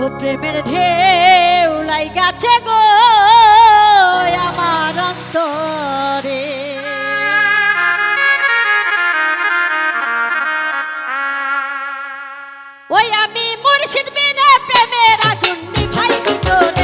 ও প্রেমের ঢেউ লাই গেছে গো আমার অন্তরে। ওই আমি মুর্শিদ বিনে প্রেমের আগুন ভাই ভিতরে।